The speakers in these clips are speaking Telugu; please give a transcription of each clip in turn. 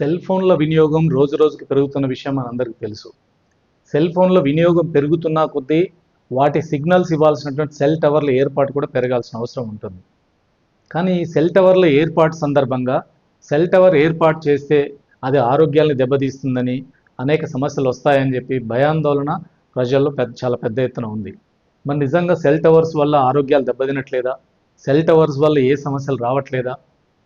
సెల్ ఫోన్ల వినియోగం రోజు రోజుకి పెరుగుతున్న విషయం మనందరికీ తెలుసు. సెల్ ఫోన్ల వినియోగం పెరుగుతున్న కొద్దీ వాటి సిగ్నల్స్ ఇవ్వాల్సినటువంటి సెల్ టవర్ల ఏర్పాటు కూడా పెరగాల్సిన అవసరం ఉంటుంది. కానీ ఈ సెల్ టవర్ల ఏర్పాటు సందర్భంగా సెల్ టవర్ ఏర్పాటు చేస్తే అది ఆరోగ్యాన్ని దెబ్బతీస్తుందని అనేక సమస్యలు వస్తాయని చెప్పి భయాందోళన ప్రజల్లో పెద్ద చాలా పెద్ద ఎత్తున ఉంది. మరి నిజంగా సెల్ టవర్స్ వల్ల ఆరోగ్యాలు దెబ్బతినట్లేదా? సెల్ టవర్స్ వల్ల ఏ సమస్యలు రావట్లేదా?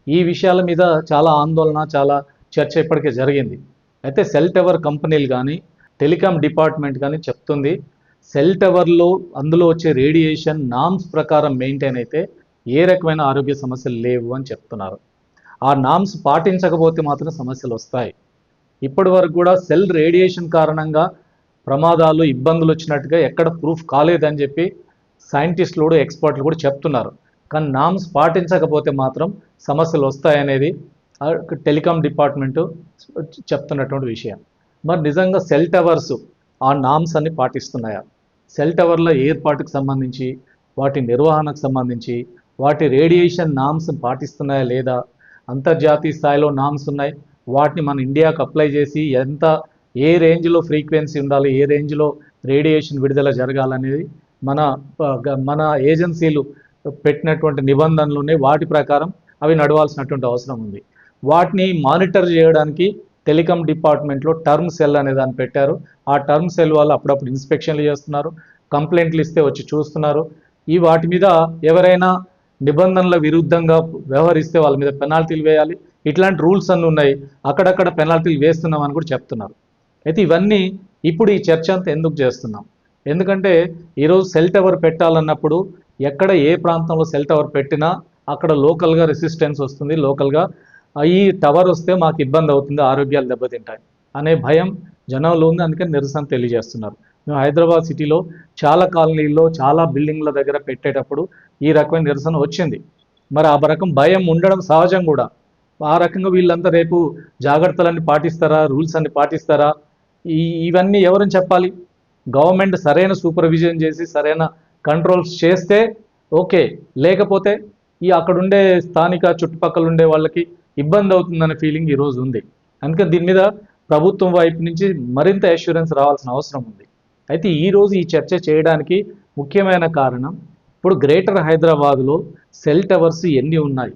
ఈ విషయాల మీద చాలా ఆందోళన చాలా చర్చ ఇప్పటికే జరిగింది. అయితే సెల్ టవర్ కంపెనీలు కానీ టెలికాం డిపార్ట్మెంట్ కానీ చెప్తుంది సెల్ టవర్లో అందులో వచ్చే రేడియేషన్ నామ్స్ ప్రకారం మెయింటైన్ అయితే ఏ రకమైన ఆరోగ్య సమస్యలు లేవు అని చెప్తున్నారు. ఆ నామ్స్ పాటించకపోతే మాత్రం సమస్యలు వస్తాయి. ఇప్పటి వరకు కూడా సెల్ రేడియేషన్ కారణంగా ప్రమాదాలు ఇబ్బందులు వచ్చినట్టుగా ఎక్కడ ప్రూఫ్ కాలేదని చెప్పి సైంటిస్టులు కూడా ఎక్స్పర్ట్లు కూడా చెప్తున్నారు. కానీ నామ్స్ పాటించకపోతే మాత్రం సమస్యలు వస్తాయనేది టెలికాం డిపార్ట్మెంటు చెప్తున్నటువంటి విషయం. మరి నిజంగా సెల్ టవర్స్ ఆ నామ్స్ అన్ని పాటిస్తున్నాయా? సెల్ టవర్ల ఏర్పాటుకు సంబంధించి వాటి నిర్వహణకు సంబంధించి వాటి రేడియేషన్ నామ్స్ పాటిస్తున్నాయా లేదా? అంతర్జాతీయ స్థాయిలో నామ్స్ ఉన్నాయి. వాటిని మన ఇండియాకు అప్లై చేసి ఎంత ఏ రేంజ్లో ఫ్రీక్వెన్సీ ఉండాలి ఏ రేంజ్లో రేడియేషన్ విడుదల జరగాలనేది మన మన ఏజెన్సీలు పెట్టినటువంటి నిబంధనలు ఉన్నాయి వాటి ప్రకారం అవి నడవాల్సినటువంటి అవసరం ఉంది. వాటిని మానిటర్ చేయడానికి టెలికాం డిపార్ట్మెంట్లో టర్మ్ సెల్ అనే దాన్ని పెట్టారు. ఆ టర్మ్ సెల్ వాళ్ళు అప్పుడప్పుడు ఇన్స్పెక్షన్లు చేస్తున్నారు కంప్లైంట్లు ఇస్తే వచ్చి చూస్తున్నారు. ఈ వాటి మీద ఎవరైనా నిబంధనల విరుద్ధంగా వ్యవహరిస్తే వాళ్ళ మీద పెనాల్టీలు వేయాలి. ఇట్లాంటి రూల్స్ అన్నీ ఉన్నాయి. అక్కడక్కడ పెనాల్టీలు వేస్తున్నామని కూడా చెప్తున్నారు. అయితే ఇవన్నీ ఇప్పుడు ఈ చర్చ అంతా ఎందుకు చేస్తున్నాం? ఎందుకంటే ఈరోజు సెల్ టవర్ పెట్టాలన్నప్పుడు ఎక్కడ ఏ ప్రాంతంలో సెల్ టవర్ పెట్టినా అక్కడ లోకల్గా రెసిస్టెన్స్ వస్తుంది లోకల్గా ఈ టవర్ వస్తే మాకు ఇబ్బంది అవుతుంది ఆరోగ్యాలు దెబ్బతింటాయి అనే భయం జనంలో ఉంది. అందుకని నిరసన తెలియజేస్తున్నారు. మేము హైదరాబాద్ సిటీలో చాలా కాలనీల్లో చాలా బిల్డింగ్ల దగ్గర పెట్టేటప్పుడు ఈ రకమైన నిరసన వచ్చింది. మరి ఆ రకం భయం ఉండడం సహజం కూడా. ఆ రకంగా వీళ్ళంతా రేపు జాగ్రత్తలన్నీ పాటిస్తారా రూల్స్ అన్ని పాటిస్తారా? ఈ ఇవన్నీ ఎవరని చెప్పాలి? గవర్నమెంట్ సరైన సూపర్విజన్ చేసి సరైన కంట్రోల్స్ చేస్తే ఓకే. లేకపోతే ఈ అక్కడుండే స్థానిక చుట్టుపక్కల ఉండే వాళ్ళకి ఇబ్బంది అవుతుందనే ఫీలింగ్ ఈరోజు ఉంది. అందుకని దీని మీద ప్రభుత్వం వైపు నుంచి మరింత అష్యూరెన్స్ రావాల్సిన అవసరం ఉంది. అయితే ఈరోజు ఈ చర్చ చేయడానికి ముఖ్యమైన కారణం ఇప్పుడు గ్రేటర్ హైదరాబాద్లో సెల్ టవర్స్ ఎన్ని ఉన్నాయి?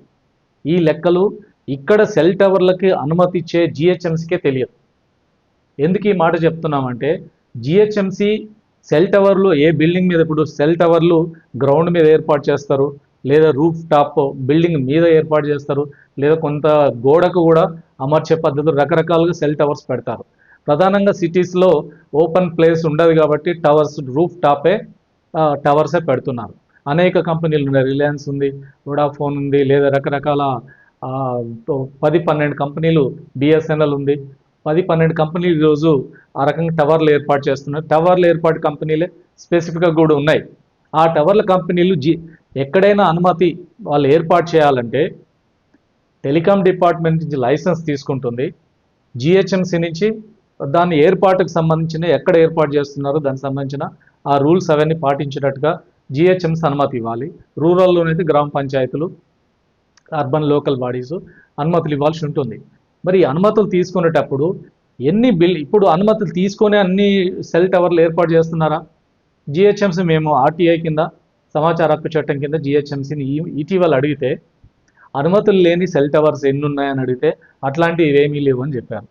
ఈ లెక్కలు ఇక్కడ సెల్ టవర్లకి అనుమతి ఇచ్చే జిహెచ్ఎంసీకే తెలియదు. ఎందుకు ఈ మాట చెప్తున్నామంటే జిహెచ్ఎంసీ సెల్ టవర్లు ఏ బిల్డింగ్ మీద ఇప్పుడు సెల్ టవర్లు గ్రౌండ్ మీద ఏర్పాటు చేస్తారు? లేదా రూఫ్ టాప్ బిల్డింగ్ మీద ఏర్పాటు చేస్తారు లేదా కొంత గోడకు కూడా అమర్చే పద్ధతులు రకరకాలుగా సెల్ టవర్స్ పెడతారు. ప్రధానంగా సిటీస్లో ఓపెన్ ప్లేస్ ఉండదు కాబట్టి టవర్స్ రూఫ్ టాపే టవర్సే పెడుతున్నారు. అనేక కంపెనీలు ఉన్నాయి. రిలయన్స్ ఉంది వోడాఫోన్ ఉంది లేదా రకరకాల పది పన్నెండు కంపెనీలు బిఎస్ఎన్ఎల్ ఉంది. పది పన్నెండు కంపెనీలు ఈరోజు ఆ రకంగా టవర్లు ఏర్పాటు చేస్తున్నారు. టవర్లు ఏర్పాటు కంపెనీలే స్పెసిఫిక్గా కూడా ఉన్నాయి. ఆ టవర్ల కంపెనీలు జి ఎక్కడైనా అనుమతి వాళ్ళు ఏర్పాటు చేయాలంటే టెలికాం డిపార్ట్మెంట్ నుంచి లైసెన్స్ తీసుకుంటుంది. జిహెచ్ఎంసీ నుంచి దాని ఏర్పాటుకు సంబంధించిన ఎక్కడ ఏర్పాటు చేస్తున్నారో దానికి సంబంధించిన ఆ రూల్స్ అవన్నీ పాటించేటట్టుగా జిహెచ్ఎంసీ అనుమతి ఇవ్వాలి. రూరల్లోనైతే గ్రామ పంచాయతీలు అర్బన్ లోకల్ బాడీస్ అనుమతులు ఇవ్వాల్సి ఉంటుంది. మరి అనుమతులు తీసుకునేటప్పుడు ఎన్ని బిల్ ఇప్పుడు అనుమతులు తీసుకొని అన్ని సెల్ టవర్లు ఏర్పాటు చేస్తున్నారా? జిహెచ్ఎంసీ మేము ఆర్టీఐ కింద సమాచార హక్కు చట్టం కింద జిహెచ్ఎంసీని ఇటీవల అడిగితే అనుమతులు లేని సెల్ టవర్స్ ఎన్ని ఉన్నాయని అడిగితే అట్లాంటివి ఏమీ లేవు అని చెప్పారు.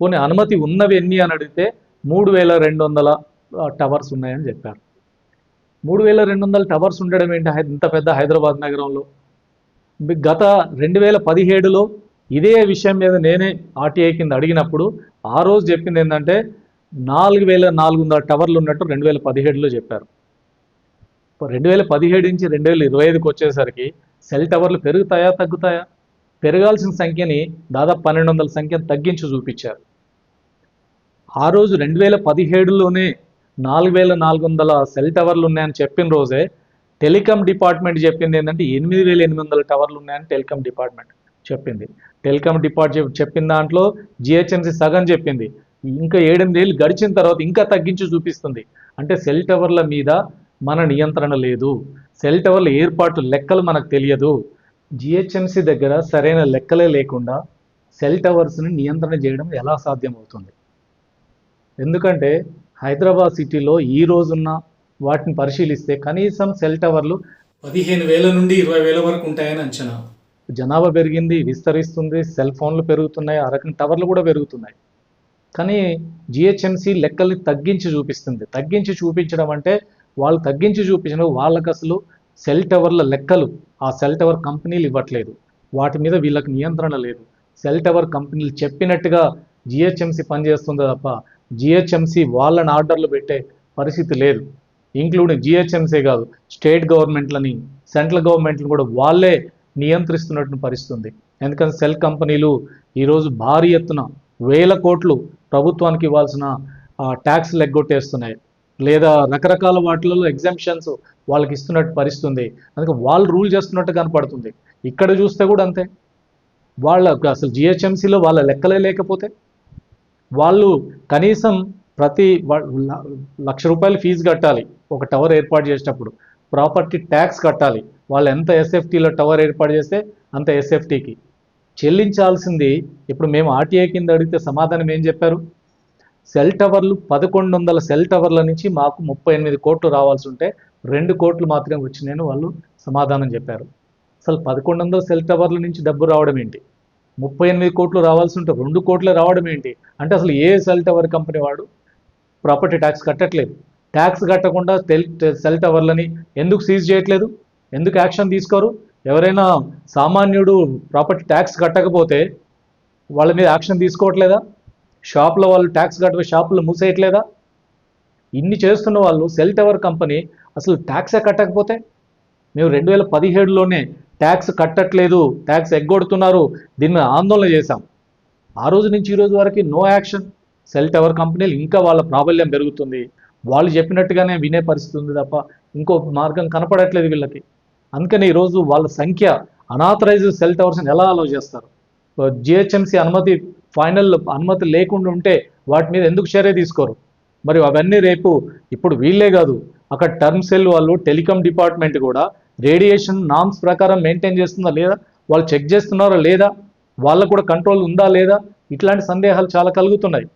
పోనీ అనుమతి ఉన్నవి ఎన్ని అని అడిగితే మూడు వేల రెండు వందల టవర్స్ ఉన్నాయని చెప్పారు. మూడు వేల రెండు వందల టవర్స్ ఉండడం ఏంటి? ఇంత పెద్ద హైదరాబాద్ నగరంలో. గత రెండు వేల పదిహేడులో ఇదే విషయం మీద నేనే ఆర్టీఐ కింద అడిగినప్పుడు ఆ రోజు చెప్పింది ఏంటంటే నాలుగు వేల నాలుగు వందల టవర్లు ఉన్నట్టు రెండు వేల పదిహేడులో చెప్పారు. రెండు వేల పదిహేడు నుంచి రెండు వేల ఇరవై ఐదుకి వచ్చేసరికి సెల్ టవర్లు పెరుగుతాయా తగ్గుతాయా? పెరగాల్సిన సంఖ్యని దాదాపు పన్నెండు వందల సంఖ్యను తగ్గించి చూపించారు. ఆ రోజు రెండు వేల పదిహేడులోనే నాలుగు వేల నాలుగు వందల సెల్ టవర్లు ఉన్నాయని చెప్పిన రోజే టెలికాం డిపార్ట్మెంట్ చెప్పింది ఏంటంటే ఎనిమిది వేల ఎనిమిది వందల టవర్లు ఉన్నాయని టెలికాం డిపార్ట్మెంట్ చెప్పింది. టెలికాం డిపార్ట్మెంట్ చెప్పిన దాంట్లో జిహెచ్ఎంసీ సగం చెప్పింది. ఇంకా ఏడెనిమిది ఏళ్ళు గడిచిన తర్వాత ఇంకా తగ్గించి చూపిస్తుంది. అంటే సెల్ టవర్ల మీద మన నియంత్రణ లేదు. సెల్ టవర్ల ఏర్పాటు లెక్కలు మనకు తెలియదు. జిహెచ్ఎంసీ దగ్గర సరైన లెక్కలే లేకుండా సెల్ టవర్స్ని నియంత్రణ చేయడం ఎలా సాధ్యమవుతుంది? ఎందుకంటే హైదరాబాద్ సిటీలో ఈ రోజున్న వాటిని పరిశీలిస్తే కనీసం సెల్ టవర్లు పదిహేను వేల నుండి ఇరవై వేల వరకు ఉంటాయని అంచనా. జనాభా పెరిగింది విస్తరిస్తుంది సెల్ ఫోన్లు పెరుగుతున్నాయి ఆ రకం టవర్లు కూడా పెరుగుతున్నాయి. కానీ జిహెచ్ఎంసి లెక్కల్ని తగ్గించి చూపిస్తుంది. తగ్గించి చూపించడం అంటే వాళ్ళు తగ్గించి చూపించిన వాళ్ళకి అసలు సెల్ టవర్ల లెక్కలు. ఆ సెల్ టవర్ కంపెనీలు ఇవ్వట్లేదు. వాటి మీద వీళ్ళకి నియంత్రణ లేదు. సెల్ టవర్ కంపెనీలు చెప్పినట్టుగా జిహెచ్ఎంసీ పనిచేస్తుంది తప్ప జిహెచ్ఎంసీ వాళ్ళని ఆర్డర్లు పెట్టే పరిస్థితి లేదు. ఇంక్లూడింగ్ జిహెచ్ఎంసీ కాదు స్టేట్ గవర్నమెంట్లని సెంట్రల్ గవర్నమెంట్లను కూడా వాళ్ళే నియంత్రిస్తున్నట్టు పరిస్థితుంది. ఎందుకంటే సెల్ కంపెనీలు ఈరోజు భారీ ఎత్తున వేల కోట్లు ప్రభుత్వానికి ఇవ్వాల్సిన ట్యాక్స్లు ఎగ్గొట్టేస్తున్నాయి లేదా రకరకాల వాటిలలో ఎగ్జామ్షన్స్ వాళ్ళకి ఇస్తున్నట్టు పరిస్తుంది అందుకే వాళ్ళు రూల్ చేస్తున్నట్టు కనపడుతుంది. ఇక్కడ చూస్తే కూడా అంతే. వాళ్ళ అసలు జిహెచ్ఎంసీలో వాళ్ళ లెక్కలే లేకపోతే వాళ్ళు కనీసం ప్రతి లక్ష రూపాయలు ఫీజు కట్టాలి. ఒక టవర్ ఏర్పాటు చేసేటప్పుడు ప్రాపర్టీ ట్యాక్స్ కట్టాలి. వాళ్ళు ఎంత ఎస్ఎఫ్టీలో టవర్ ఏర్పాటు చేస్తే అంత ఎస్ఎఫ్టీకి చెల్లించాల్సింది ఇప్పుడు మేము ఆర్టీఐ కింద అడిగితే సమాధానం ఏం చెప్పారు? సెల్ టవర్లు పదకొండు వందల సెల్ టవర్ల నుంచి మాకు ముప్పై ఎనిమిది కోట్లు రావాల్సి ఉంటే రెండు కోట్లు మాత్రమే వచ్చినాయని వాళ్ళు సమాధానం చెప్పారు. అసలు పదకొండు వందల సెల్ టవర్ల నుంచి డబ్బు రావడం ఏంటి? ముప్పై ఎనిమిది కోట్లు రావాల్సి ఉంటే రెండు కోట్లు రావడం ఏంటి? అంటే అసలు ఏ సెల్ టవర్ కంపెనీ వాడు? ప్రాపర్టీ ట్యాక్స్ కట్టట్లేదు. ట్యాక్స్ కట్టకుండా తెల్ సెల్ టవర్లని ఎందుకు సీజ్ చేయట్లేదు? ఎందుకు యాక్షన్ తీసుకోరు? ఎవరైనా సామాన్యుడు ప్రాపర్టీ ట్యాక్స్ కట్టకపోతే వాళ్ళ మీద యాక్షన్ తీసుకోవట్లేదా? షాప్లో వాళ్ళు ట్యాక్స్ కట్టే షాపులు మూసేయట్లేదా? ఇన్ని చేస్తున్న వాళ్ళు సెల్ టవర్ కంపెనీ అసలు ట్యాక్సే కట్టకపోతే? మేము రెండు వేల పదిహేడులోనే ట్యాక్స్ కట్టట్లేదు ట్యాక్స్ ఎగ్గొడుతున్నారు దీని మీద ఆందోళన చేశాం. ఆ రోజు నుంచి ఈ రోజు వరకు నో యాక్షన్. సెల్ టవర్ కంపెనీలు ఇంకా వాళ్ళ ప్రాబల్యం పెరుగుతుంది. వాళ్ళు చెప్పినట్టుగానే వినే పరిస్థితి ఉంది తప్ప ఇంకో మార్గం కనపడట్లేదు వీళ్ళకి. అందుకని ఈరోజు వాళ్ళ సంఖ్య అనాథరైజ్డ్ సెల్ టవర్స్ని ఎలా అలో చేస్తారు? జిహెచ్ఎంసీ అనుమతి ఫైనల్ అనుమతి లేకుండా ఉంటే వాటి మీద ఎందుకు చర్య తీసుకోరు? మరి అవన్నీ రేపు ఇప్పుడు వీళ్ళే కాదు అక్కడ టర్మ్ సెల్ వాళ్ళు టెలికాం డిపార్ట్మెంట్ కూడా రేడియేషన్ నామ్స్ ప్రకారం మెయింటైన్ చేస్తుందా లేదా? వాళ్ళు చెక్ చేస్తున్నారా లేదా? వాళ్ళకు కూడా కంట్రోల్ ఉందా లేదా? ఇట్లాంటి సందేహాలు చాలా కలుగుతున్నాయి.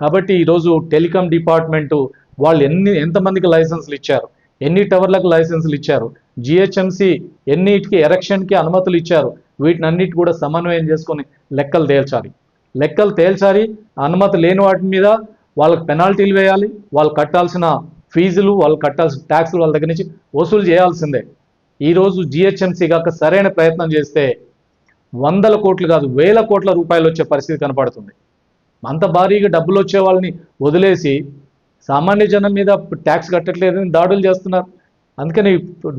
కాబట్టి ఈరోజు టెలికాం డిపార్ట్మెంటు వాళ్ళు ఎన్ని ఎంతమందికి లైసెన్సులు ఇచ్చారు? ఎన్ని టవర్లకు లైసెన్సులు ఇచ్చారు? జిహెచ్ఎంసి ఎన్నిటికి ఎరక్షన్కి అనుమతులు ఇచ్చారు? వీటినన్నిటి కూడా సమన్వయం చేసుకొని లెక్కలు తేల్చాలి. లెక్కలు తేల్చాలి అనుమతి లేని వాటి మీద వాళ్ళకి పెనాల్టీలు వేయాలి వాళ్ళు కట్టాల్సిన ఫీజులు వాళ్ళు కట్టాల్సిన ట్యాక్సులు వాళ్ళ దగ్గర నుంచి వసూలు చేయాల్సిందే. ఈరోజు జిహెచ్ఎంసీ కాక సరైన ప్రయత్నం చేస్తే వందల కోట్లు కాదు వేల కోట్ల రూపాయలు వచ్చే పరిస్థితి కనపడుతుంది. అంత భారీగా డబ్బులు వచ్చే వాళ్ళని వదిలేసి సామాన్య జనం మీద ట్యాక్స్ కట్టట్లేదని దాడులు చేస్తున్నారు. అందుకని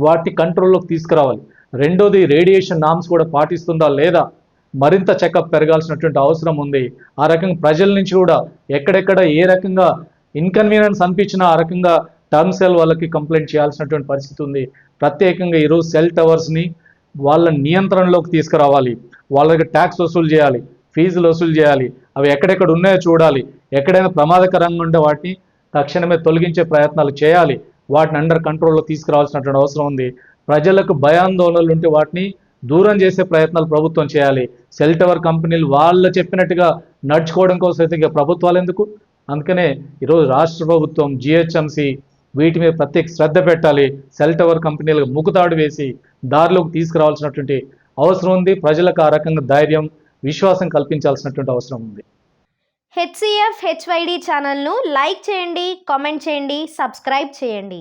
వాటిని కంట్రోల్లోకి తీసుకురావాలి. రెండోది రేడియేషన్ నామ్స్ కూడా పాటిస్తుందా లేదా? మరింత చెకప్ పెరగాల్సినటువంటి అవసరం ఉంది. ఆ రకంగా ప్రజల నుంచి కూడా ఎక్కడెక్కడ ఏ రకంగా ఇన్కన్వీనియన్స్ అనిపించినా ఆ రకంగా టర్మ్ సెల్ వాళ్ళకి కంప్లైంట్ చేయాల్సినటువంటి పరిస్థితి ఉంది. ప్రత్యేకంగా ఈరోజు సెల్ టవర్స్ని వాళ్ళ నియంత్రణలోకి తీసుకురావాలి. వాళ్ళకి ట్యాక్స్ వసూలు చేయాలి. ఫీజులు వసూలు చేయాలి. అవి ఎక్కడెక్కడ ఉన్నాయో చూడాలి. ఎక్కడైనా ప్రమాదకరంగా ఉండే వాటిని తక్షణమే తొలగించే ప్రయత్నాలు చేయాలి. వాటిని అండర్ కంట్రోల్లో తీసుకురావాల్సినటువంటి అవసరం ఉంది. ప్రజలకు భయాందోళనలు ఉంటే వాటిని దూరం చేసే ప్రయత్నాలు ప్రభుత్వం చేయాలి. సెల్ టవర్ కంపెనీలు వాళ్ళు చెప్పినట్టుగా నడుచుకోవడం కోసం అయితే ఇక ప్రభుత్వాలు ఎందుకు? అందుకనే ఈరోజు రాష్ట్ర ప్రభుత్వం జిహెచ్ఎంసి వీటి మీద ప్రత్యేక శ్రద్ధ పెట్టాలి. సెల్ టవర్ కంపెనీలకు ముకుతాడు వేసి దారిలోకి తీసుకురావాల్సినటువంటి అవసరం ఉంది. ప్రజలకు ఆ రకంగా ధైర్యం విశ్వాసం కల్పించాల్సినటువంటి అవసరం ఉంది. హెచ్సిఎఫ్ హెచ్వైడి ఛానల్ను లైక్ చేయండి కామెంట్ చేయండి సబ్స్క్రైబ్ చేయండి.